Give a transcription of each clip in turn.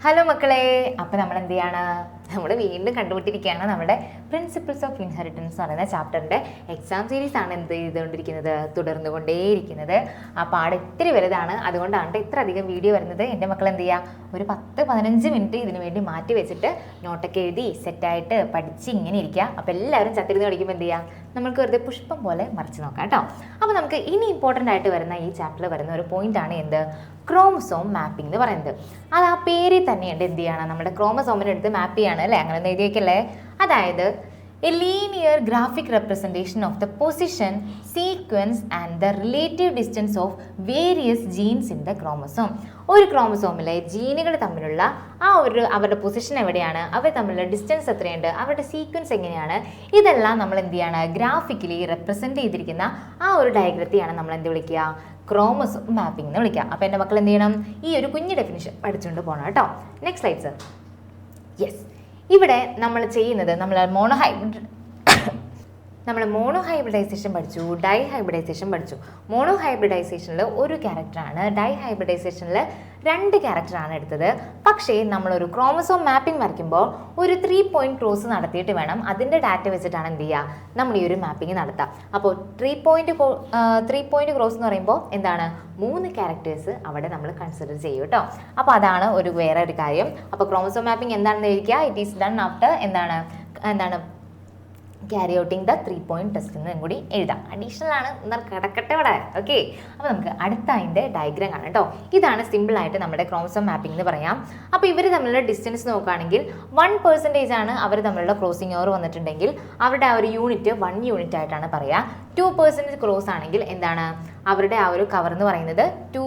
Hello മക്കളെ അപ്പോൾ നമ്മൾ എന്ത് ചെയ്യാണ് നമ്മൾ വീണ്ടും കണ്ടുപിട്ടിരിക്കുകയാണ് നമ്മുടെ പ്രിൻസിപ്പിൾസ് ഓഫ് ഇൻഹെറിറ്റൻസ് എന്ന് പറയുന്ന ചാപ്റ്ററിന്റെ എക്സാം സീരീസ് ആണ് എന്ത് ചെയ്തുകൊണ്ടിരിക്കുന്നത് തുടർന്നു കൊണ്ടേയിരിക്കുന്നത് ആ പാട് ഇത്തിരി വലുതാണ്. അതുകൊണ്ടാണ് ഇത്ര അധികം വീഡിയോ വരുന്നത്. എന്റെ മക്കൾ എന്ത് ചെയ്യുക ഒരു പത്ത് പതിനഞ്ച് മിനിറ്റ് ഇതിനു വേണ്ടി മാറ്റി വെച്ചിട്ട് നോട്ടൊക്കെ എഴുതി സെറ്റായിട്ട് പഠിച്ച് ഇങ്ങനെ ഇരിക്കുക. അപ്പോൾ എല്ലാവരും ചത്തിരുന്ന് പഠിക്കുമ്പോൾ എന്ത് ചെയ്യുക നമുക്ക് വെറുതെ പുഷ്പം പോലെ മറിച്ച് നോക്കാം കേട്ടോ അപ്പോൾ നമുക്ക് ഇനി ഇമ്പോർട്ടന്റ് ആയിട്ട് വരുന്ന ഈ ചാപ്റ്ററിൽ വരുന്ന ഒരു പോയിന്റ് ആണ് എന്ത്? ക്രോമസോം മാപ്പിംഗ് എന്ന് പറയുന്നത്. അത് ആ പേരിൽ തന്നെയുണ്ട് എന്ത് ചെയ്യണം? നമ്മുടെ ക്രോമസോമിനെടുത്ത് മാപ്പ് ചെയ്യാണ്. അല്ലേ? അങ്ങനെ എഴുതിയേക്കല്ലേ? അതായത് a linear graphic representation of the position sequence and the relative distance of various genes in the chromosome ഒരു ക്രോമസോമിലെ ജീനുകൾ തമ്മിലുള്ള ആ ഒരു അവരുടെ പൊസിഷൻ എവിടെയാണ്? അവർ തമ്മിലുള്ള ഡിസ്റ്റൻസ് എത്രയുണ്ട്? അവരുടെ സീക്വൻസ് എങ്ങനെയാണ്? ഇതെല്ലാം നമ്മൾ എന്ത് ചെയ്യാണ്? ഗ്രാഫിക്കലി റെപ്രസെന്റ് ചെയ്തിരിക്കുന്ന ആ ഒരു ഡയഗ്രത്തെയാണ് നമ്മൾ എന്ത് വിളിക്കുക? ക്രോമസോം മാപ്പിംഗ് എന്ന് വിളിക്കുക. അപ്പോൾ എന്റെ മക്കൾ എന്ത് ചെയ്യണം? ഈ ഒരു കുഞ്ഞ് ഡെഫിനിഷൻ പഠിച്ചുകൊണ്ട് പോകണം കേട്ടോ. നെക്സ്റ്റ് സ്ലൈഡ് സർ യെസ് ഇവിടെ നമ്മൾ ചെയ്യുന്നത് നമ്മൾ മോണോഹൈബ്രിഡ് നമ്മൾ മോണോ ഹൈബ്രിഡൈസേഷൻ പഠിച്ചു ഡൈ ഹൈബ്രിഡൈസേഷൻ പഠിച്ചു. മോണോ ഹൈബ്രിഡൈസേഷനിൽ ഒരു ക്യാരക്ടറാണ് ഡൈ ഹൈബ്രിഡൈസേഷനിൽ രണ്ട് ക്യാരക്ടറാണ് എടുത്തത്. പക്ഷേ നമ്മളൊരു ക്രോമസോം മാപ്പിംഗ് വരയ്ക്കുമ്പോൾ ഒരു ത്രീ പോയിന്റ് ക്രോസ് നടത്തിയിട്ട് വേണം അതിന്റെ ഡാറ്റ വെച്ചിട്ടാണ് എന്ത് ചെയ്യുക? നമ്മൾ ഈ ഒരു മാപ്പിംഗ് നടത്താം. അപ്പോൾ three point three point cross എന്ന് പറയുമ്പോൾ എന്താണ്? മൂന്ന് ക്യാരക്ടേഴ്സ് അവിടെ നമ്മൾ കൺസിഡർ ചെയ്യും കേട്ടോ. അപ്പോൾ അതാണ് ഒരു വേറെ ഒരു കാര്യം. അപ്പോൾ ക്രോമസോം മാപ്പിംഗ് എന്താണെന്ന് ചോദിക്കുക ഇറ്റ് ഈസ് ഡൺ ആഫ്റ്റർ എന്താണ്? എന്താണ് carry outing the three point test എന്നും കൂടി എഴുതാം. അഡീഷണൽ ആണ്. എന്നാൽ കിടക്കട്ടെ ഇവിടെ. ഓക്കെ അപ്പോൾ നമുക്ക് അടുത്ത അതിന്റെ ഡയഗ്രാം കാണാം കേട്ടോ ഇതാണ് സിമ്പിളായിട്ട് നമ്മുടെ ക്രോമസോം മാപ്പിംഗ് എന്ന് പറയാം. അപ്പോൾ ഇവർ തമ്മിലുള്ള ഡിസ്റ്റൻസ് നോക്കുകയാണെങ്കിൽ വൺ പെർസെന്റേജ് ആണ് അവർ തമ്മിലുള്ള ക്രോസിംഗ് ഓവർ വന്നിട്ടുണ്ടെങ്കിൽ അവരുടെ ആ ഒരു യൂണിറ്റ് വൺ യൂണിറ്റ് ആയിട്ടാണ് പറയുക. ടു പെർസെന്റേജ് ക്രോസ് ആണെങ്കിൽ എന്താണ്? അവരുടെ ആ ഒരു കവർ എന്ന് പറയുന്നത് ടു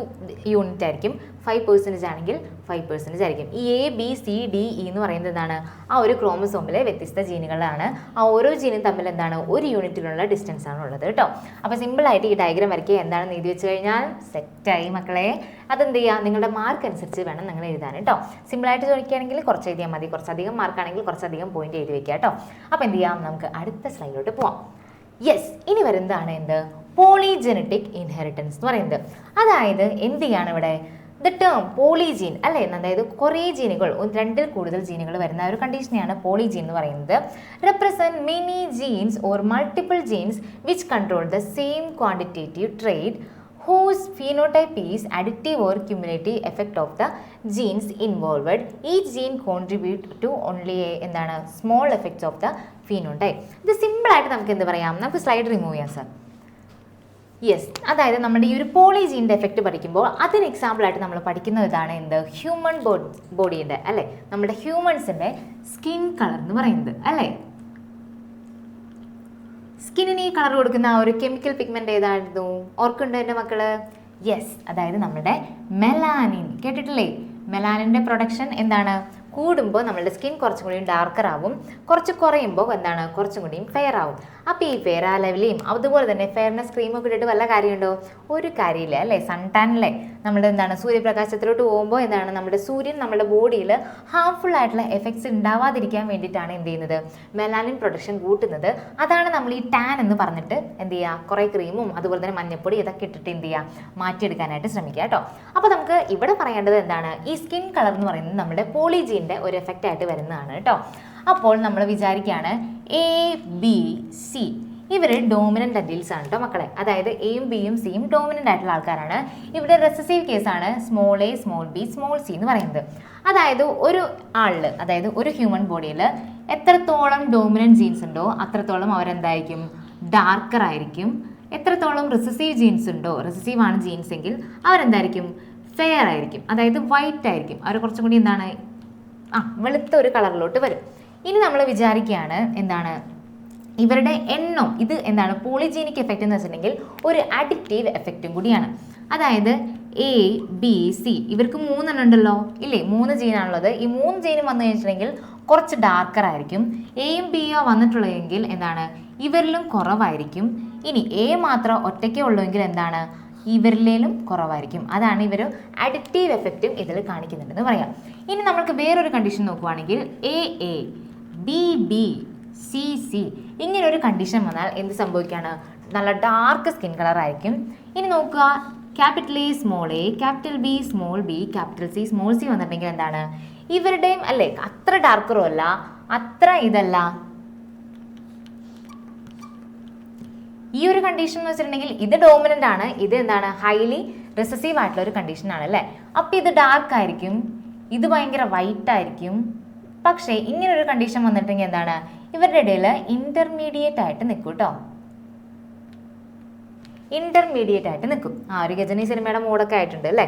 യൂണിറ്റ് ആയിരിക്കും. ഫൈവ് പെർസെന്റേജ് ആണെങ്കിൽ ഫൈവ് പെർസെന്റേജ് ആയിരിക്കും. ഈ A B C D E എന്ന് പറയുന്നത് എന്താണ്? ആ ഒരു ക്രോമസോമിലെ വ്യത്യസ്ത ജീനുകളാണ് ആ ഓരോ ജീനും തമ്മിൽ എന്താണ്? ഒരു യൂണിറ്റിലുള്ള ഡിസ്റ്റൻസ് ആണ് ഉള്ളത് കേട്ടോ. അപ്പോൾ സിമ്പിളായിട്ട് ഈ ഡയഗ്രം വരയ്ക്കുക. എന്താണെന്ന് എഴുതി വെച്ച് കഴിഞ്ഞാൽ സെറ്റായി മക്കളെ. അതെന്ത് ചെയ്യുക? നിങ്ങളുടെ മാർക്ക് അനുസരിച്ച് വേണം നിങ്ങൾ എഴുതാൻ കേട്ടോ. സിമ്പിളായിട്ട് ചോദിക്കുകയാണെങ്കിൽ കുറച്ച് എഴുതിയാൽ മതി. കുറച്ചധികം മാർക്കാണെങ്കിൽ കുറച്ചധികം പോയിന്റ് എഴുതി വെക്കുക കേട്ടോ. അപ്പോൾ എന്ത് ചെയ്യാം? നമുക്ക് അടുത്ത സ്ലൈഡിലോട്ട് പോവാം. യെസ് ഇനി വരുന്നതാണ് എന്ത്? പോളിജെനറ്റിക് ഇൻഹെറിറ്റൻസ് എന്ന് പറയുന്നത്. അതായത് എന്ത് ചെയ്യാണ് ഇവിടെ ദ ടേം പോളിജീൻ അല്ലേ? അതായത് കുറേ ജീനുകൾ രണ്ടിൽ കൂടുതൽ ജീനുകൾ വരുന്ന ഒരു കണ്ടീഷനെയാണ് പോളിജീൻ എന്ന് പറയുന്നത്. Represent many genes or multiple genes which control the same quantitative trade whose phenotype is addictive or cumulative effect of the genes involved ഈ ജീൻ കോൺട്രിബ്യൂട്ട് ടു ഓൺലി എന്താണ് small effects of the phenotype ഇത് സിമ്പിളായിട്ട് നമുക്ക് എന്ത് പറയാം? നമുക്ക് slide remove ചെയ്യാം sir yes അതായത് നമ്മുടെ ഈ ഒരു പോളിജീന്റെ എഫക്റ്റ് പഠിക്കുമ്പോൾ അതിന് എക്സാമ്പിളായിട്ട് നമ്മൾ പഠിക്കുന്ന ഇതാണ് എന്ത്? ഹ്യൂമൻ ബോഡി ബോഡീന്റെ അല്ലേ? നമ്മുടെ ഹ്യൂമൻസിന്റെ സ്കിൻ കളർ എന്ന് പറയുന്നത് അല്ലേ? സ്കിന്നിന് ഈ കളർ കൊടുക്കുന്ന ആ ഒരു കെമിക്കൽ പിഗ്മെന്റ് ഏതായിരുന്നു? ഓർക്കുണ്ടോ എന്റെ മക്കൾ? യെസ് അതായത് നമ്മുടെ മെലാനിൻ കേട്ടിട്ടില്ലേ? മെലാനിന്റെ പ്രൊഡക്ഷൻ എന്താണ്? കൂടുമ്പോൾ നമ്മളുടെ സ്കിൻ കുറച്ചും കൂടിയും ഡാർക്കർ ആവും. കുറച്ച് കുറയുമ്പോൾ എന്താണ്? കുറച്ചും കൂടിയും ഫെയർ ആവും. അപ്പോൾ ഈ ഫെയർ ആ ലെവലിയും അതുപോലെ തന്നെ ഫെയർനെസ് ക്രീമൊക്കെ ഇട്ടിട്ട് വല്ല കാര്യമുണ്ടോ? ഒരു കാര്യമില്ല അല്ലേ? സൺ ടാനിലെ നമ്മുടെ എന്താണ് സൂര്യപ്രകാശത്തിലോട്ട് പോകുമ്പോൾ എന്താണ് നമ്മുടെ സൂര്യൻ നമ്മുടെ ബോഡിയിൽ ഹാർംഫുൾ ആയിട്ടുള്ള എഫക്ട്സ് ഉണ്ടാവാതിരിക്കാൻ വേണ്ടിയിട്ടാണ് എന്ത് ചെയ്യുന്നത്? മെലാനിൻ പ്രൊഡക്ഷൻ കൂട്ടുന്നത്. അതാണ് നമ്മൾ ഈ ടാൻ എന്ന് പറഞ്ഞിട്ട് എന്ത് ചെയ്യുക കുറേ ക്രീമും അതുപോലെ തന്നെ മഞ്ഞപ്പൊടി ഇതൊക്കെ ഇട്ടിട്ട് എന്ത് ചെയ്യുക മാറ്റിയെടുക്കാനായിട്ട് ശ്രമിക്കുക കേട്ടോ. അപ്പോൾ നമുക്ക് ഇവിടെ പറയേണ്ടത് എന്താണ്? ഈ സ്കിൻ കളർ എന്ന് പറയുന്നത് നമ്മുടെ പോളിജീന്റെ ഒരു എഫക്റ്റ് ആയിട്ട് വരുന്നതാണ് കേട്ടോ. അപ്പോൾ നമ്മൾ വിചാരിക്കുകയാണ് എ ബി സി ഇവർ ഡോമിനന്റ് അഡീൽസ് ആണ് കേട്ടോ മക്കളെ. അതായത് എയും ബിയും സിയും ഡോമിനന്റ് ആയിട്ടുള്ള ആൾക്കാരാണ്. ഇവിടെ റെസസീവ് കേസാണ് small A small B small C എന്ന് പറയുന്നത്. അതായത് ഒരു ആളിൽ അതായത് ഒരു ഹ്യൂമൻ ബോഡിയിൽ എത്രത്തോളം ഡോമിനന്റ് ജീൻസ് ഉണ്ടോ അത്രത്തോളം അവരെന്തായിരിക്കും? ഡാർക്കർ ആയിരിക്കും. എത്രത്തോളം റിസസീവ് ജീൻസ് ഉണ്ടോ റിസസീവ് ആണ് ജീൻസ് എങ്കിൽ അവരെന്തായിരിക്കും? ഫെയർ ആയിരിക്കും. അതായത് വൈറ്റ് ആയിരിക്കും. അവർ കുറച്ചും കൂടി എന്താണ്? ആ വെളുത്ത ഒരു കളറിലോട്ട് വരും. ഇനി നമ്മൾ വിചാരിക്കുകയാണ് എന്താണ്? ഇവരുടെ എണ്ണം ഇത് എന്താണ്? പോളിജീനിക് എഫക്റ്റ് എന്ന് വെച്ചിട്ടുണ്ടെങ്കിൽ ഒരു അഡിക്റ്റീവ് എഫക്റ്റും കൂടിയാണ്. അതായത് എ ബി സി ഇവർക്ക് മൂന്നെണ്ണം ഉണ്ടല്ലോ. ഇല്ലേ? മൂന്ന് ജീനാണുള്ളത് ഈ മൂന്ന് ജീനും വന്നു കഴിഞ്ഞിട്ടുണ്ടെങ്കിൽ കുറച്ച് ഡാർക്കർ ആയിരിക്കും. എയും ബിയോ വന്നിട്ടുള്ളതെങ്കിൽ എന്താണ്? ഇവരിലും കുറവായിരിക്കും. ഇനി എ മാത്രം ഒറ്റയ്ക്കേ ഉള്ളൂവെങ്കിൽ എന്താണ്? ഇവരിലേലും കുറവായിരിക്കും. അതാണ് ഇവർ അഡിക്റ്റീവ് എഫക്റ്റും ഇതിൽ കാണിക്കുന്നുണ്ടെന്ന് പറയാം. ഇനി നമ്മൾക്ക് വേറൊരു കണ്ടീഷൻ നോക്കുവാണെങ്കിൽ A A B B C C. ഇങ്ങനെ ഒരു കണ്ടീഷൻ വന്നാൽ എന്ത് സംഭവിക്കുകയാണ് നല്ല ഡാർക്ക് സ്കിൻ കളർ ആയിരിക്കും. ഇനി നോക്കുക. Capital A small A capital B small B capital C small C വന്നിട്ടുണ്ടെങ്കിൽ എന്താണ്? ഇവരുടെയും അല്ലേ അത്ര ഡാർക്കറും അല്ല അത്ര ഇതല്ല. ഈ ഒരു കണ്ടീഷൻ എന്ന് വെച്ചിട്ടുണ്ടെങ്കിൽ ഇത് ഡോമിനന്റ് ആണ്. ഇത് എന്താണ്? ഹൈലി റിസസീവ് ആയിട്ടുള്ള ഒരു കണ്ടീഷൻ ആണ് അല്ലേ? അപ്പോൾ ഇത് ഡാർക്ക് ആയിരിക്കും. ഇത് ഭയങ്കര വൈറ്റ് ആയിരിക്കും. പക്ഷേ ഇങ്ങനൊരു കണ്ടീഷൻ വന്നിട്ടുണ്ടെങ്കിൽ എന്താണ്? ഇവരുടെ ഇടയിൽ ഇന്റർമീഡിയറ്റ് ആയിട്ട് നിൽക്കും കേട്ടോ ഇന്റർമീഡിയറ്റ് ആയിട്ട് നിൽക്കും. ആ ഒരു ഗജനി സിനിമയുടെ മൂടൊക്കെ ആയിട്ടുണ്ട് അല്ലേ?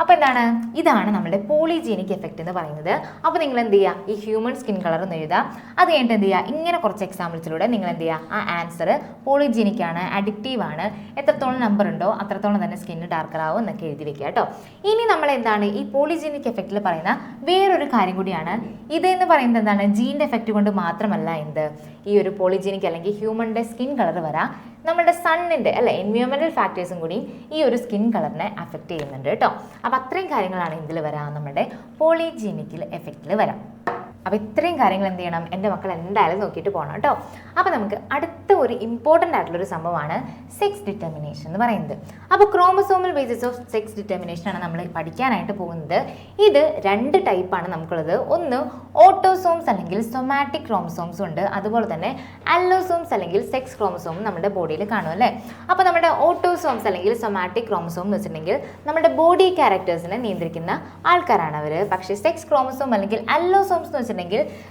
അപ്പോൾ എന്താണ്? ഇതാണ് നമ്മുടെ പോളിജീനിക് എഫക്റ്റ് എന്ന് പറയുന്നത്. അപ്പോൾ നിങ്ങൾ എന്ത് ചെയ്യുക ഈ ഹ്യൂമൻ സ്കിൻ കളർ എന്ന് എഴുതുക അത് കഴിഞ്ഞിട്ട് എന്ത് ചെയ്യുക ഇങ്ങനെ കുറച്ച് എക്സാമ്പിൾസിലൂടെ നിങ്ങൾ എന്ത് ചെയ്യുക ആ ആൻസർ പോളിജീനിക് ആണ് അഡിക്റ്റീവ് ആണ്. എത്രത്തോളം നമ്പർ ഉണ്ടോ അത്രത്തോളം തന്നെ സ്കിന്ന് ഡാർക്കർ ആവും എന്നൊക്കെ എഴുതി വെക്കുക കേട്ടോ. ഇനി നമ്മൾ എന്താണ്? ഈ പോളിജീനിക് എഫക്റ്റിൽ പറയുന്ന വേറൊരു കാര്യം കൂടിയാണ്. ഇത് എന്ന് പറയുന്നത് എന്താണ്? ജീന്റെ എഫക്റ്റ് കൊണ്ട് മാത്രമല്ല എന്ത്? ഈ ഒരു പോളിജീനിക് അല്ലെങ്കിൽ ഹ്യൂമന്റെ സ്കിൻ കളർ വരാം. നമ്മുടെ സണ്ണിന്റെ അല്ലെ എൻവയോൺമെന്റൽ ഫാക്ടേഴ്സും കൂടി ഈ ഒരു സ്കിൻ കളറിനെ അഫക്റ്റ് ചെയ്യുന്നുണ്ട് കേട്ടോ. അപ്പോൾ അത്രയും കാര്യങ്ങളാണ് ഇതിൽ വരാം നമ്മുടെ പോളിജീനിക്കിൽ എഫക്റ്റിൽ വരാം. അപ്പോൾ ഇത്രയും കാര്യങ്ങൾ എന്ത് ചെയ്യണം? എന്റെ മക്കൾ എന്തായാലും നോക്കിയിട്ട് പോകണം കേട്ടോ. അപ്പോൾ നമുക്ക് അടുത്ത ഒരു ഇമ്പോർട്ടന്റ് ആയിട്ടുള്ളൊരു സംഭവമാണ് സെക്സ് ഡിറ്റർമിനേഷൻ എന്ന് പറയുന്നത്. അപ്പോൾ chromosomal basis of sex determination ആണ് നമ്മൾ പഠിക്കാനായിട്ട് പോകുന്നത്. ഇത് രണ്ട് ടൈപ്പാണ് നമുക്കുള്ളത്. ഒന്ന് ഓട്ടോസോംസ് അല്ലെങ്കിൽ സൊമാറ്റിക് ക്രോമസോംസ് ഉണ്ട്. അതുപോലെ തന്നെ അല്ലോസോംസ് അല്ലെങ്കിൽ സെക്സ് ക്രോമസോം നമ്മുടെ ബോഡിയിൽ കാണും അല്ലേ? അപ്പോൾ നമ്മുടെ ഓട്ടോസോംസ് അല്ലെങ്കിൽ സൊമാറ്റിക് ക്രോമസോം എന്ന് വെച്ചിട്ടുണ്ടെങ്കിൽ നമ്മുടെ ബോഡി ക്യാരക്ടേഴ്സിനെ നിയന്ത്രിക്കുന്ന ആൾക്കാരാണ് അവർ പക്ഷേ സെക്സ് ക്രോമസോം അല്ലെങ്കിൽ അല്ലോസോംസ് എന്ന് വെച്ചിട്ടുണ്ടെങ്കിൽ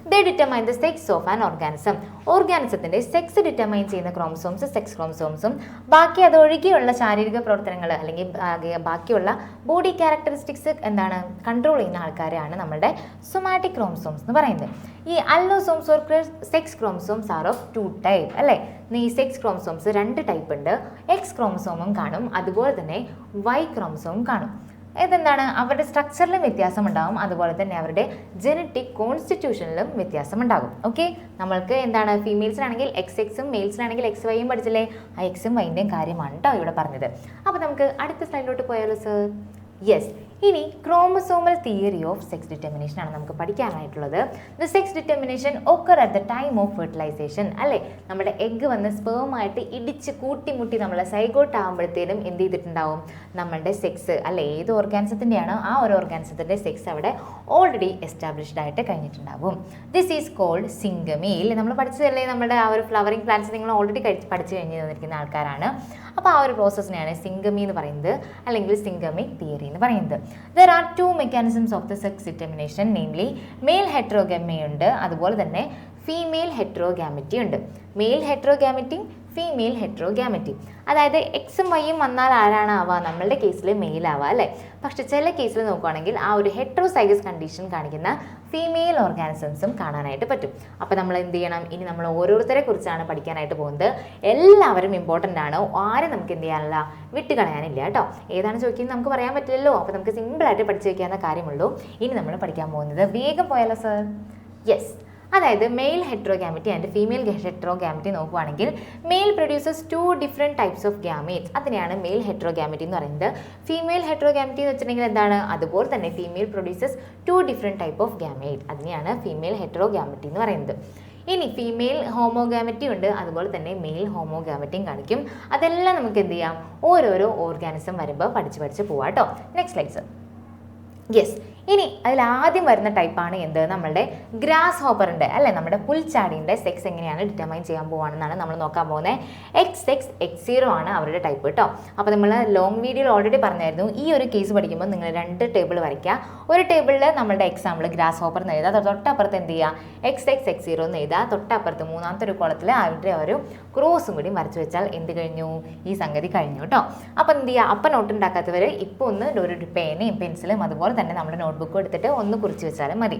they determine the sex of an organism ഓർഗാനിസത്തിന്റെ sex determine ചെയ്യുന്ന ക്രോമസോംസ് സെക്സ് ക്രോമസോംസും ബാക്കി അതൊഴികെയുള്ള ശാരീരിക പ്രവർത്തനങ്ങൾ അല്ലെങ്കിൽ ബാക്കിയുള്ള ബോഡി ക്യാരക്ടറിസ്റ്റിക്സ് എന്താണ് കൺട്രോൾ ചെയ്യുന്ന ആൾക്കാരെയാണ് നമ്മുടെ സൊമാറ്റിക് ക്രോമസോംസ് എന്ന് പറയുന്നത്. ഈ allosomes or sex chromosomes are of two type അല്ലേ? ഈ സെക്സ് ക്രോമസോംസ് രണ്ട് ടൈപ്പ് ഉണ്ട്. എക്സ് ക്രോമസോമും കാണും. അതുപോലെ തന്നെ വൈ ക്രോമസോമും കാണും. ഇതെന്താണ്? അവരുടെ സ്ട്രക്ചറിലും വ്യത്യാസം ഉണ്ടാകും അതുപോലെ തന്നെ അവരുടെ ജനറ്റിക് കോൺസ്റ്റിറ്റ്യൂഷനിലും വ്യത്യാസം ഉണ്ടാകും ഓക്കെ നമ്മൾക്ക് എന്താണ്? ഫീമെയിൽസിനാണെങ്കിൽ എക്സ് എക്സും മെയിൽസിനാണെങ്കിൽ എക്സ് വൈയും പഠിച്ചില്ലേ? ആ എക്സും വൈന്റെയും കാര്യമാണ് കേട്ടോ ഇവിടെ പറഞ്ഞത്. അപ്പോൾ നമുക്ക് അടുത്ത സ്ലൈഡിലോട്ട് പോയാലോ സർ യെസ് ഇനി chromosomal theory of sex determination ആണ് നമുക്ക് പഠിക്കാനായിട്ടുള്ളത്. The sex determination occur at the time of fertilization അല്ലേ? നമ്മുടെ എഗ്ഗ് വന്ന് സ്പേമായിട്ട് ഇടിച്ച് കൂട്ടിമുട്ടി നമ്മളെ സൈഗോട്ട് ആകുമ്പോഴത്തേനും എന്ത് ചെയ്തിട്ടുണ്ടാവും? നമ്മളുടെ സെക്സ് അല്ലെ? ഏത് ഓർഗാനിസത്തിന്റെയാണോ ആ ഒരു ഓർഗാനിസത്തിന്റെ സെക്സ് അവിടെ ഓൾറെഡി എസ്റ്റാബ്ലിഷ്ഡ് ആയിട്ട് കഴിഞ്ഞിട്ടുണ്ടാവും. ദിസ് ഈസ് കോൾഡ് സിംഗമി ഇല്ലേ? നമ്മൾ പഠിച്ചതല്ലേ നമ്മുടെ ആ ഒരു ഫ്ലവറിംഗ് പ്ലാന്റ്സ് നിങ്ങൾ ഓൾറെഡി കഴിച്ച് പഠിച്ചു കഴിഞ്ഞ് തന്നിരിക്കുന്ന ആൾക്കാരാണ്. അപ്പോൾ ആ ഒരു പ്രോസസ്സിനെയാണ് സിംഗമി എന്ന് പറയുന്നത്. അല്ലെങ്കിൽ സിംഗമിക് തിയറി എന്ന് പറയുന്നത്. There are two mechanisms of the sex determination namely male ഹെട്രോഗമ്മയുണ്ട് അതുപോലെ തന്നെ ഫീമെയിൽ ഹെട്രോഗാമിറ്റി ഉണ്ട്. മെയിൽ ഹെട്രോഗാമിറ്റി ഫീമെയിൽ ഹെട്രോഗ്യാമറ്റി അതായത് എക്സും വൈയും വന്നാൽ ആരാണ് ആവുക? നമ്മളുടെ കേസിൽ മെയിൽ ആവുക അല്ലേ? പക്ഷെ ചില കേസിൽ നോക്കുകയാണെങ്കിൽ ആ ഒരു ഹെട്രോസൈഗസ് കണ്ടീഷൻ കാണിക്കുന്ന ഫീമെയിൽ ഓർഗാനിസംസും കാണാനായിട്ട് പറ്റും. അപ്പോൾ നമ്മൾ എന്ത് ചെയ്യണം? ഇനി നമ്മൾ ഓരോരുത്തരെ കുറിച്ചാണ് പഠിക്കാനായിട്ട് പോകുന്നത്. എല്ലാവരും ഇമ്പോർട്ടന്റ് ആണ്. ആരും നമുക്ക് എന്ത് ചെയ്യാനില്ല? വിട്ടുകളയാനില്ല കേട്ടോ. ഏതാണ് ചോദിക്കുന്നത്? നമുക്ക് പറയാൻ പറ്റില്ലല്ലോ. അപ്പോൾ നമുക്ക് സിമ്പിളായിട്ട് പഠിച്ചു വയ്ക്കാവുന്ന കാര്യമുള്ളൂ. ഇനി നമ്മൾ പഠിക്കാൻ പോകുന്നത് വേഗം പോയാലോ സർ യെസ് അതായത് male heterogamety and female heterogamety നോക്കുവാണെങ്കിൽ male producers two different types of gametes അതിനെയാണ് മെയിൽ ഹെട്രോഗാമിറ്റി എന്ന് പറയുന്നത്. ഫീമെയിൽ ഹെട്രോഗാമിറ്റി എന്ന് വെച്ചിട്ടുണ്ടെങ്കിൽ എന്താണ്? അതുപോലെ തന്നെ female produces two different type of gamete അതിനെയാണ് ഫീമെയിൽ ഹെട്രോഗാമിറ്റി എന്ന് പറയുന്നത്. ഇനി ഫീമെയിൽ ഹോമോഗാമിറ്റി ഉണ്ട്. അതുപോലെ തന്നെ മെയിൽ ഹോമോഗാമിറ്റിയും കാണിക്കും. അതെല്ലാം നമുക്ക് എന്ത് ചെയ്യാം? ഓരോരോ ഓർഗാനിസം വരുമ്പോൾ പഠിച്ച് പഠിച്ച് പോവാട്ടോ നെക്സ്റ്റ് ലൈക്സ് യെസ് ഇനി അതിൽ ആദ്യം വരുന്ന ടൈപ്പാണ് എന്ത്? നമ്മളുടെ ഗ്രാസ് ഹോപ്പറിന്റെ അല്ലെ? നമ്മുടെ പുൽച്ചാടിന്റെ സെക്സ് എങ്ങനെയാണ് ഡിറ്റർമൈൻ ചെയ്യാൻ പോവാണെന്നാണ് നമ്മൾ നോക്കാൻ പോകുന്നത് എക്സ് എക്സ് എക്സ് സീറോ ആണ് അവരുടെ ടൈപ്പ് കേട്ടോ അപ്പോൾ നമ്മൾ ലോങ് വീഡിയോയിൽ ഓൾറെഡി പറഞ്ഞായിരുന്നു. ഈ ഒരു കേസ് പഠിക്കുമ്പോൾ നിങ്ങൾ രണ്ട് ടേബിൾ വരയ്ക്കുക. ഒരു ടേബിളിൽ നമ്മുടെ എക്സാമ്പിൾ ഗ്രാസ് ഹോപ്പർ എന്ന് എഴുതുക. തൊട്ടപ്പുറത്ത് എന്ത് ചെയ്യുക? എക്സ് എക്സ് എക്സ് സീറോ എന്ന് എഴുതുക. തൊട്ടപ്പുറത്ത് മൂന്നാമത്തെ ഒരു കുളത്തിൽ അവരുടെ ഒരു ക്രോസും കൂടി വരച്ച് വെച്ചാൽ എന്ത് കഴിഞ്ഞു? ഈ സംഗതി കഴിഞ്ഞു കേട്ടോ അപ്പോൾ എന്ത് ചെയ്യുക? അപ്പം നോട്ട് ഉണ്ടാക്കാത്തവർ ഇപ്പോൾ ഒന്ന് ഒരു പേനയും പെൻസിലും അതുപോലെ തന്നെ നമ്മുടെ നോട്ട്ബുക്കും എടുത്തിട്ട് ഒന്ന് കുറിച്ച് വെച്ചാലും മതി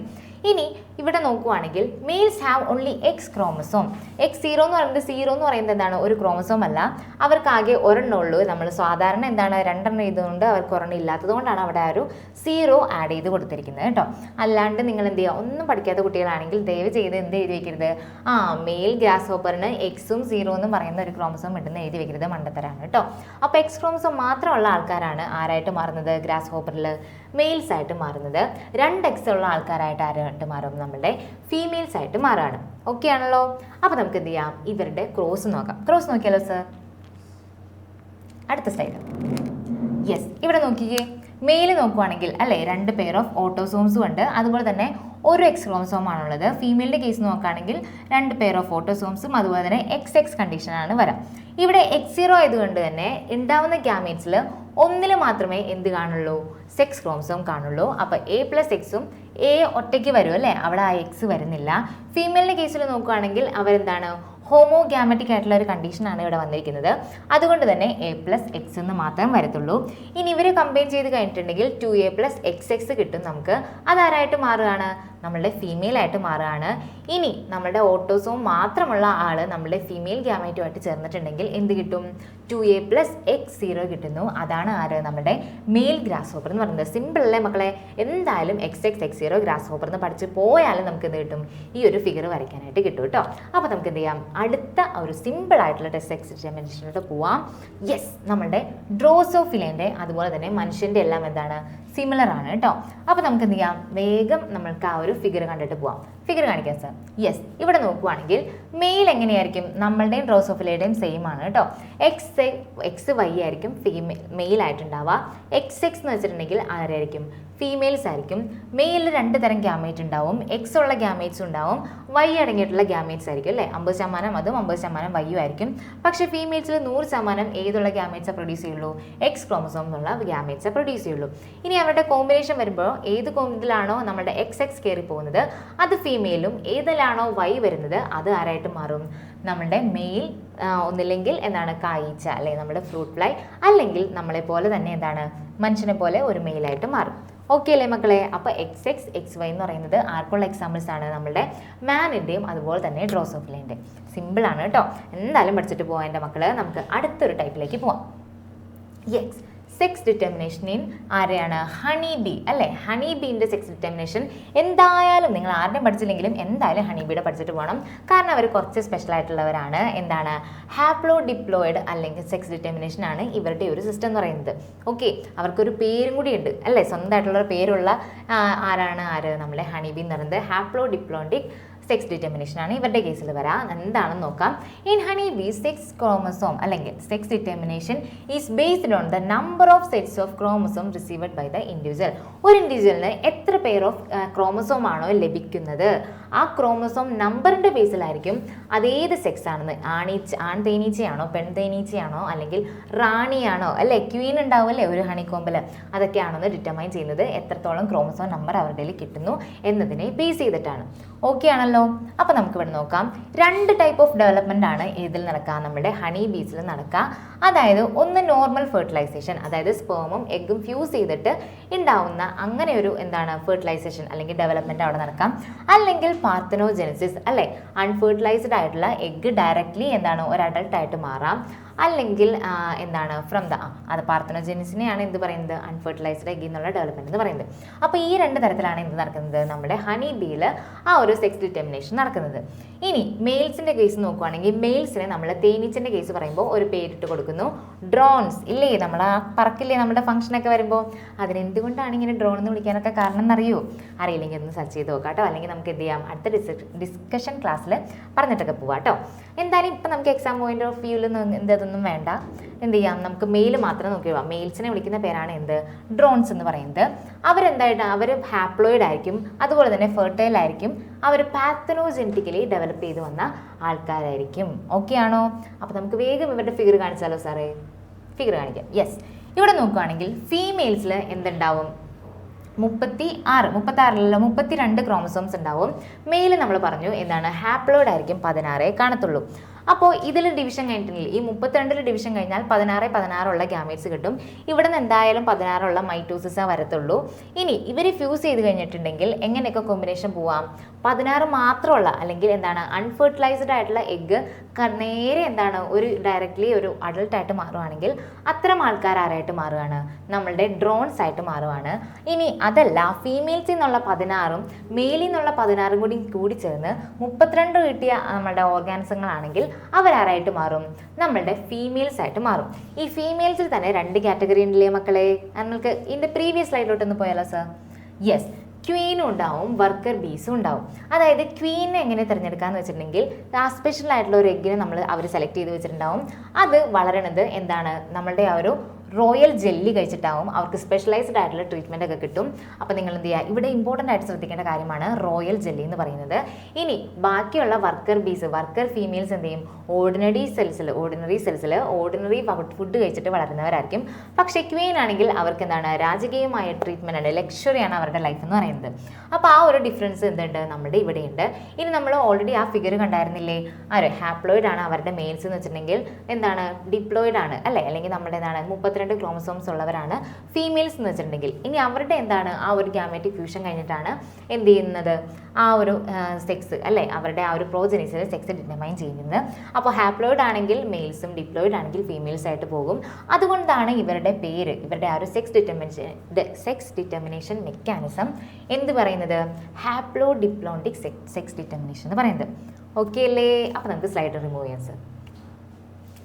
ഇനി ഇവിടെ നോക്കുവാണെങ്കിൽ males have only X chromosome X zero എന്ന് പറയുന്നത് സീറോ എന്ന് പറയുന്നത് എന്താണ്? ഒരു ക്രോമസോം അല്ല. അവർക്കാകെ ഒരെണ്ണം ഉള്ളൂ. നമ്മൾ സാധാരണ എന്താണ് രണ്ടെണ്ണം ചെയ്തുകൊണ്ട് അവർക്ക് ഒരെണ്ണം ഇല്ലാത്തത് കൊണ്ടാണ് അവിടെ ആ ഒരു സീറോ ആഡ് ചെയ്ത് കൊടുത്തിരിക്കുന്നത് കേട്ടോ. അല്ലാണ്ട് നിങ്ങൾ എന്ത് ചെയ്യുക? ഒന്നും പഠിക്കാത്ത കുട്ടികളാണെങ്കിൽ ദയവ് ചെയ്ത് എന്ത് എഴുതി വെക്കരുത്? ആ മെയിൽ ഗ്രാസ് ഹോപ്പറിന് എക്സും സീറോ എന്നും പറയുന്ന ഒരു ക്രോമസോം ഇട്ടെന്ന് എഴുതി വെക്കരുത് മണ്ടത്തരാണ് കേട്ടോ. അപ്പോൾ എക്സ് ക്രോമസോം മാത്രമുള്ള ആൾക്കാരാണ് ആരായിട്ട് മാറുന്നത്? ഗ്രാസ് ഹോപ്പറിൽ മെയിൽസ് ആയിട്ട് മാറുന്നത്. രണ്ട് എക്സ് ഉള്ള ആൾക്കാരായിട്ട് ആരായിട്ട് മാറും നമ്മുടെ ഫീമെയിൽസ് ആയിട്ട് മാറുകയാണ് ഓക്കെ ആണല്ലോ? അപ്പോൾ നമുക്ക് എന്ത് ചെയ്യാം? ഇവരുടെ ക്രോസ് നോക്കാം. ക്രോസ് നോക്കിയാലോ സർ അടുത്ത സ്ലൈഡ് യെസ് ഇവിടെ നോക്കിക്കേ. മെയിൽ നോക്കുവാണെങ്കിൽ അല്ലേ രണ്ട് പെയർ ഓഫ് ഓട്ടോസോംസും ഉണ്ട്. അതുപോലെ തന്നെ ഒരു എക്സ് ക്രോമസോം ആണുള്ളത് ഫീമെയിലിന്റെ കേസ് നോക്കുകയാണെങ്കിൽ രണ്ട് പെയർ ഓഫ് ഓട്ടോസോംസും അതുപോലെ തന്നെ എക്സ് എക്സ് കണ്ടീഷനാണ് വരാം. ഇവിടെ എക്സ് സീറോ ആയതുകൊണ്ട് തന്നെ ഉണ്ടാവുന്ന ഗ്യാമേറ്റ്സിൽ ഒന്നിൽ മാത്രമേ എന്ത് കാണുള്ളൂ? സെക്സ് ക്രോമസോം കാണുള്ളൂ. അപ്പോൾ എ പ്ലസ് എക്സും എ ഒറ്റയ്ക്ക് വരും അല്ലേ? അവിടെ ആ എക്സ് വരുന്നില്ല. ഫീമെയിലിന്റെ കേസിൽ നോക്കുകയാണെങ്കിൽ അവരെന്താണ്? ഹോമോ ഗ്യാമറ്റിക് ആയിട്ടുള്ള ഒരു കണ്ടീഷനാണ് ഇവിടെ വന്നിരിക്കുന്നത്. അതുകൊണ്ട് തന്നെ എ പ്ലസ് എക്സ് എന്ന് മാത്രം വരത്തുള്ളൂ. ഇനി ഇവരെ കമ്പയർ ചെയ്ത് കഴിഞ്ഞിട്ടുണ്ടെങ്കിൽ two A plus X X കിട്ടും നമുക്ക്. അതാരായിട്ട് മാറുകയാണ്? നമ്മളുടെ ഫീമെയിൽ ആയിട്ട് മാറുകയാണ്. ഇനി നമ്മളുടെ ഓട്ടോസോം മാത്രമുള്ള ആൾ നമ്മളുടെ ഫീമെയിൽ ഗ്യാമൈറ്റുമായിട്ട് ചേർന്നിട്ടുണ്ടെങ്കിൽ എന്ത് കിട്ടും? Two A plus X zero കിട്ടുന്നു. അതാണ് ആര്? നമ്മുടെ മെയിൽ ഗ്രാസ് ഹോപ്പർ എന്ന് പറയുന്നത്. സിമ്പിൾ അല്ലേ മക്കളെ? എന്തായാലും X X X zero grasshopper എന്ന് പഠിച്ച് പോയാലും നമുക്ക് എന്ത് കിട്ടും? ഈ ഒരു ഫിഗർ വരയ്ക്കാനായിട്ട് കിട്ടും കേട്ടോ. അപ്പോൾ നമുക്ക് എന്ത് ചെയ്യാം? അടുത്ത ഒരു സിമ്പിൾ ആയിട്ടുള്ള ടെസ്റ്റ് എക്സ് എക്സിറ്റേഷനിലോട്ട് പോവാം. യെസ് നമ്മളുടെ ഡ്രോസോഫിലേന്റെ അതുപോലെ തന്നെ മനുഷ്യന്റെ എല്ലാം എന്താണ്? സിമിലർ ആണ് കേട്ടോ അപ്പോൾ നമുക്ക് എന്ത് ചെയ്യാം? വേഗം നമ്മൾക്ക് ആ ഒരു ഫിഗർ കണ്ടിട്ട് പോവാം. ഫിഗർ കാണിക്കാം സാർ യെസ് ഇവിടെ നോക്കുവാണെങ്കിൽ മെയിൽ എങ്ങനെയായിരിക്കും? നമ്മളുടെയും ഡ്രോസോഫിലയുടെയും സെയിം ആണ് കേട്ടോ എക്സ് എക്സ് വൈ ആയിരിക്കും ഫീമെയിൽ മെയിൽ ആയിട്ടുണ്ടാവുക. എക്സ് എക്സ് എന്ന് വെച്ചിട്ടുണ്ടെങ്കിൽ ആരായിരിക്കും? ഫീമെയിൽസ് ആയിരിക്കും. മെയിലിൽ രണ്ട് തരം ഗ്യാമേറ്റ് ഉണ്ടാവും. എക്സ് ഉള്ള ഗ്യാമേറ്റ്സ് ഉണ്ടാവും. വൈ അടങ്ങിയിട്ടുള്ള ഗ്യാമേറ്റ്സ് ആയിരിക്കും അല്ലേ? അമ്പത് ശതമാനം അതും അമ്പത് ശതമാനം വൈയും ആയിരിക്കും. പക്ഷേ ഫീമെയിൽസിൽ നൂറ് ശതമാനം ഏതുള്ള ഗ്യാമേറ്റ്സ് പ്രൊഡ്യൂസ് ചെയ്യുള്ളൂ? എക്സ് ക്രോമസോം എന്നുള്ള ഗ്യാമേറ്റ്സ് പ്രൊഡ്യൂസ് ചെയ്യുള്ളൂ. ഇനി അവരുടെ കോമ്പിനേഷൻ വരുമ്പോൾ ഏത് കോമ്പിലാണോ നമ്മുടെ എക്സ് എക്സ് കയറി പോകുന്നത് അത് ഫീമെയിലും ഏതിലാണോ വൈ വരുന്നത് അത് ആരായിട്ട് മാറും? നമ്മളുടെ മെയിൽ ഒന്നില്ലെങ്കിൽ എന്താണ് കായ്ച്ച അല്ലെങ്കിൽ നമ്മുടെ ഫ്രൂട്ട് ഫ്ലൈ അല്ലെങ്കിൽ നമ്മളെ പോലെ തന്നെ എന്താണ് മനുഷ്യനെ പോലെ ഒരു മെയിലായിട്ട് മാറും. ഓക്കെ അല്ലേ മക്കളെ? അപ്പോൾ എക്സ് എക്സ് എക്സ് വൈ എന്ന് പറയുന്നത് ആർക്കുള്ള എക്സാമ്പിൾസ് ആണ്? നമ്മുടെ മാനിന്റെയും അതുപോലെ തന്നെ ഡ്രോസോഫിലിന്റെ സിമ്പിൾ ആണ് കേട്ടോ. എന്തായാലും പഠിച്ചിട്ട് പോകാം എന്റെ മക്കൾ. നമുക്ക് അടുത്തൊരു ടൈപ്പിലേക്ക് പോവാം. യെസ് സെക്സ് ഡിറ്റർമിനേഷൻ ഇൻ ആരെയാണ്? ഹണി ബി അല്ലേ? ഹണി ബീന്റെ സെക്സ് ഡിറ്റർമിനേഷൻ എന്തായാലും നിങ്ങൾ ആരുടെയും പഠിച്ചില്ലെങ്കിലും എന്തായാലും ഹണി ബീയുടെ പഠിച്ചിട്ട് പോകണം കാരണം അവർ കുറച്ച് സ്പെഷ്യൽ ആയിട്ടുള്ളവരാണ്. എന്താണ്? ഹാപ്ലോ ഡിപ്ലോയിഡ് അല്ലെങ്കിൽ സെക്സ് ഡിറ്റർമിനേഷൻ ആണ് ഇവരുടെ ഒരു സിസ്റ്റം എന്ന് പറയുന്നത്. ഓക്കെ അവർക്കൊരു പേരും കൂടി ഉണ്ട്. അല്ലേ? സ്വന്തമായിട്ടുള്ളൊരു പേരുള്ള ആരാണ്? ആര്? നമ്മളെ ഹണി ബി എന്ന് പറയുന്നത്. ഹാപ്ലോ ഡിപ്ലോണ്ടിക് സെക്സ് ഡിറ്റർമിനേഷൻ ആണ് ഇവരുടെ കേസിൽ വരാ. എന്താണെന്ന് നോക്കാം. In honey bee sex chromosome അല്ലെങ്കിൽ sex determination is based on the number of sets of chromosome received by the individual ഒരു ഇൻഡിവിജ്വലിന് എത്ര പെയർ ഓഫ് ക്രോമസോം ആണോ ലഭിക്കുന്നത്? ആ ക്രോമസോം നമ്പറിന്റെ ബേസിലായിരിക്കും അതേത് സെക്സ് ആണെന്ന്. ആണീച്ച ആൺ തേനീച്ചയാണോ പെൺ തേനീച്ചയാണോ അല്ലെങ്കിൽ റാണിയാണോ? അല്ലേ? ക്വീൻ ഉണ്ടാവും അല്ലേ ഒരു ഹണിക്കോമ്പിൽ അതൊക്കെയാണെന്ന് ഡിറ്റർമൈൻ ചെയ്യുന്നത് എത്രത്തോളം ക്രോമസോം നമ്പർ അവരുടെ കിട്ടുന്നു എന്നതിനെ ബേസ് ചെയ്തിട്ടാണ്. ഓക്കെ ആണല്ലോ. അപ്പോൾ നമുക്ക് ഇവിടെ നോക്കാം. രണ്ട് ടൈപ്പ് ഓഫ് ഡെവലപ്മെന്റ് ആണ് ഇതിൽ നടക്കുക നമ്മുടെ ഹണി ബീസിൽ നടക്കുക അതായത് ഒന്ന് നോർമൽ ഫെർട്ടിലൈസേഷൻ അതായത് സ്പേമും എഗ്ഗും ഫ്യൂസ് ചെയ്തിട്ട് ഉണ്ടാവുന്ന അങ്ങനെ ഒരു എന്താണ് ഫെർട്ടിലൈസേഷൻ അല്ലെങ്കിൽ ഡെവലപ്മെന്റ് അവിടെ നടക്കാം. അല്ലെങ്കിൽ പാർത്തനോജെനസിസ് അല്ലേ? അൺഫെർട്ടിലൈസ്ഡ് ആയിട്ടുള്ള എഗ്ഗ് ഡയറക്റ്റ്ലി എന്താണ് ഒരു അഡൾട്ട് ആയിട്ട് മാറാം. അല്ലെങ്കിൽ എന്താണ് ഫ്രം ദ അത് പാർത്തനോജെനിസിനെയാണ് എന്ത് പറയുന്നത്? അൺഫെർട്ടിലൈസ്ഡ് എഗ് എന്നുള്ള ഡെവലപ്മെന്റ് എന്ന് പറയുന്നത്. അപ്പോൾ ഈ രണ്ട് തരത്തിലാണ് എന്ത് നടക്കുന്നത്? നമ്മുടെ ഹണി ബീയിൽ ആ ഒരു സെക്സ് ഡിറ്റർമിനേഷൻ നടക്കുന്നത്. ഇനി മെയിൽസിന്റെ കേസ് നോക്കുവാണെങ്കിൽ മെയിൽസിനെ നമ്മൾ തേനീച്ചന്റെ കേസ് പറയുമ്പോൾ ഒരു പേരിട്ട് കൊടുക്കുന്നു. ഡ്രോൺസ് ഇല്ലേ? നമ്മൾ ആ പറക്കില്ലേ നമ്മുടെ ഫംഗ്ഷനൊക്കെ വരുമ്പോൾ? അതിനെന്തുകൊണ്ടാണ് ഇങ്ങനെ ഡ്രോൺ എന്ന് വിളിക്കാനൊക്കെ കാരണം എന്നറിയോ? അറിയില്ലെങ്കിൽ ഒന്ന് സെർച്ച് ചെയ്ത് നോക്കാം കേട്ടോ അല്ലെങ്കിൽ നമുക്ക് എന്ത് ചെയ്യാം? അടുത്ത ഡിസ്കഷൻ ക്ലാസ്സിൽ പറഞ്ഞിട്ടൊക്കെ പോവാം കേട്ടോ എന്തായാലും ഇപ്പം നമുക്ക് എക്സാം പോയിന്റ് ഓഫ് വ്യൂവിൽ അതൊന്നും വേണ്ട. എന്ത് ചെയ്യാം? നമുക്ക് മെയിൽ മാത്രം നോക്കി പോവാം മെയിൽസിനെ വിളിക്കുന്ന പേരാണ് എന്ത്? ഡ്രോൺസ് എന്ന് പറയുന്നത്. അവരെന്തായിട്ട്? അവർ ഹാപ്ലോയിഡ് ആയിരിക്കും. അതുപോലെ തന്നെ ഫെർട്ടൈൽ ആയിരിക്കും. അവർ പാത്തനോജെനറ്റിക്കലി ഡെവലപ്പ് ചെയ്ത് വന്ന ആൾക്കാരായിരിക്കും. ഓക്കെ ആണോ? അപ്പോൾ നമുക്ക് വേഗം ഇവരുടെ ഫിഗർ കാണിച്ചാലോ സാറേ? ഫിഗർ കാണിക്കാം. യെസ് ഇവിടെ നോക്കുകയാണെങ്കിൽ ഫീമെയിൽസിൽ എന്തുണ്ടാവും? മുപ്പത്തി ആറ് മുപ്പത്തി ആറിലല്ല മുപ്പത്തി രണ്ട് ക്രോമസോംസ് ഉണ്ടാവും. മെയിൽ നമ്മൾ പറഞ്ഞു എന്താണ്? ഹാപ്ലോയിഡ് ആയിരിക്കും പതിനാറേ കാണത്തുള്ളൂ. അപ്പോൾ ഇതിൽ ഡിവിഷൻ കഴിഞ്ഞിട്ടില്ല? ഈ മുപ്പത്തിരണ്ടിൽ ഡിവിഷൻ കഴിഞ്ഞാൽ പതിനാറ് പതിനാറുള്ള ഗ്യാമേറ്റ്സ് കിട്ടും. ഇവിടെ നിന്ന് എന്തായാലും പതിനാറുള്ള മൈറ്റോസിസ് വരത്തുള്ളൂ. ഇനി ഇവർ ഫ്യൂസ് ചെയ്ത് കഴിഞ്ഞിട്ടുണ്ടെങ്കിൽ എങ്ങനെയൊക്കെ കോമ്പിനേഷൻ പോവാം? പതിനാറ് മാത്രമുള്ള അല്ലെങ്കിൽ എന്താണ് അൺഫെർട്ടിലൈസ്ഡ് ആയിട്ടുള്ള എഗ്ഗ് നേരെ എന്താണ് ഒരു ഡയറക്റ്റ്ലി ഒരു അഡൾട്ട് ആയിട്ട് മാറുവാണെങ്കിൽ അത്തരം ആൾക്കാർ ആരായിട്ട് മാറുകയാണ് നമ്മളുടെ ഡ്രോൺസ് ആയിട്ട് മാറുവാണ്. ഇനി അതല്ല ഫീമെയിൽസിൽ നിന്നുള്ള പതിനാറും മെയിലിൽ നിന്നുള്ള പതിനാറും കൂടി കൂടി ചേർന്ന് മുപ്പത്തിരണ്ട് കിട്ടിയ നമ്മുടെ ഓർഗാനിസങ്ങളാണെങ്കിൽ അവരാരായിട്ട് മാറും? നമ്മളുടെ ഫീമെയിൽസ് ആയിട്ട് മാറും. ഈ ഫീമെയിൽസിൽ തന്നെ രണ്ട് കാറ്റഗറി ഉണ്ടല്ലേ മക്കളെ? നമ്മൾക്ക് ഇതിന്റെ പ്രീവിയസ് സ്ലൈഡിലോട്ടൊന്ന് പോയാലോ സർ യെസ് ക്വീനും ഉണ്ടാവും വർക്കർ ബീസും ഉണ്ടാവും. അതായത് ക്വീനെ എങ്ങനെ തിരഞ്ഞെടുക്കാന്ന് വെച്ചിട്ടുണ്ടെങ്കിൽ ആ സ്പെഷ്യൽ ആയിട്ടുള്ള ഒരു എഗ്ഗിനെ നമ്മൾ അവർ സെലക്ട് ചെയ്ത് വെച്ചിട്ടുണ്ടാവും. അത് വളരണത് എന്താണ്? നമ്മളുടെ ആ ഒരു റോയൽ ജെല്ലി കഴിച്ചിട്ടാവും അവർക്ക് സ്പെഷ്യലൈസ്ഡ് ആയിട്ടുള്ള ട്രീറ്റ്മെന്റ് ഒക്കെ കിട്ടും. അപ്പോൾ നിങ്ങൾ എന്ത് ചെയ്യുക? ഇവിടെ ഇമ്പോർട്ടന്റ് ആയിട്ട് ശ്രദ്ധിക്കേണ്ട കാര്യമാണ് റോയൽ ജെല്ലി എന്ന് പറയുന്നത്. ഇനി ബാക്കിയുള്ള വർക്കർ ബീസ് വർക്കർ ഫീമെയിൽസ് എന്ത് ചെയ്യും? ഓർഡിനറി സെൽസിൽ ഓർഡിനറി സെൽസിൽ ഓർഡിനറി ഫുഡ് കഴിച്ചിട്ട് വളരുന്നവരായിരിക്കും. പക്ഷേ ക്വീൻ ആണെങ്കിൽ അവർക്ക് എന്താണ്? രാജകീയമായ ട്രീറ്റ്മെന്റ് ആണ് ലക്ഷറിയാണ് അവരുടെ ലൈഫ് എന്ന് പറയുന്നത്. അപ്പോൾ ആ ഒരു ഡിഫറൻസ് എന്തുണ്ട്? നമ്മുടെ ഇവിടെയുണ്ട്. ഇനി നമ്മൾ ഓൾറെഡി ആ ഫിഗർ കണ്ടായിരുന്നില്ലേ? ആര് ഹാപ്ലോയിഡ് ആണ് അവരുടെ മെയിൽസ് എന്ന് വെച്ചിട്ടുണ്ടെങ്കിൽ എന്താണ്? ഡിപ്ലോയിഡ് ആണ് അല്ലേ? അല്ലെങ്കിൽ നമ്മുടെ എന്താണ്? മുപ്പത്തിരണ്ട് ക്രോമസോംസ് ഉള്ളവരാണ് ഫീമെയിൽസ് എന്ന് വെച്ചിട്ടുണ്ടെങ്കിൽ. ഇനി അവരുടെ എന്താണ്? ആ ഒരു ഗ്യാമറ്റിക് ഫ്യൂഷൻ കഴിഞ്ഞിട്ടാണ് എന്ത് ചെയ്യുന്നത്? ആ ഒരു സെക്സ് അല്ലേ? അവരുടെ ആ ഒരു പ്രോജനീസിൽ സെക്സ് ഡിറ്റർമൈൻ ചെയ്യുന്നത്. അപ്പോൾ ഹാപ്ലോയിഡ് ആണെങ്കിൽ മെയിൽസും ഡിപ്ലോയിഡ് ആണെങ്കിൽ ഫീമെയിൽസ് ആയിട്ട് പോകും. അതുകൊണ്ടാണ് ഇവരുടെ പേര് ഇവരുടെ ആ ഒരു sex determination sex determination mechanism എന്ത് പറയുന്നത്? ഹാപ്ലോ ഡിപ്ലോണ്ടിക് സെക്സ് ഡിറ്റർമിനേഷൻ എന്ന് പറയുന്നത്. ഓക്കെ അല്ലേ? അപ്പോൾ നമുക്ക് സ്ലൈഡ് റിമൂവ് ചെയ്യാം സർ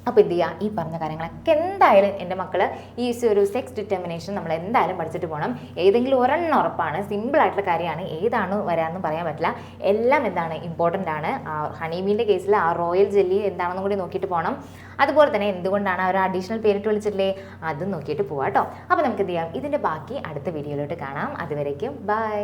അപ്പോൾ എന്ത് ചെയ്യുക ഈ പറഞ്ഞ കാര്യങ്ങളൊക്കെ എന്തായാലും എന്റെ മക്കൾ ഈ ഒരു സെക്സ് ഡിറ്റർമിനേഷൻ നമ്മൾ എന്തായാലും പഠിച്ചിട്ട് പോകണം ഏതെങ്കിലും ഒരെണ്ണം ഉറപ്പാണ്. സിമ്പിളായിട്ടുള്ള കാര്യമാണ്. ഏതാണ് വരാമെന്ന് പറയാൻ പറ്റില്ല. എല്ലാം എന്താണ് ഇമ്പോർട്ടന്റ് ആണ്. ആ ഹണിമീന്റെ കേസിൽ ആ റോയൽ ജെല്ലി എന്താണെന്നും കൂടി നോക്കിയിട്ട് പോകണം അതുപോലെ തന്നെ എന്തുകൊണ്ടാണ് അവർ അഡീഷണൽ പേരിട്ട് വിളിച്ചിട്ടില്ലേ? അതും നോക്കിയിട്ട് പോവാം കേട്ടോ അപ്പോൾ നമുക്ക് എന്ത് ചെയ്യാം? ഇതിന്റെ ബാക്കി അടുത്ത വീഡിയോയിലോട്ട് കാണാം. അതുവരേക്കും ബൈ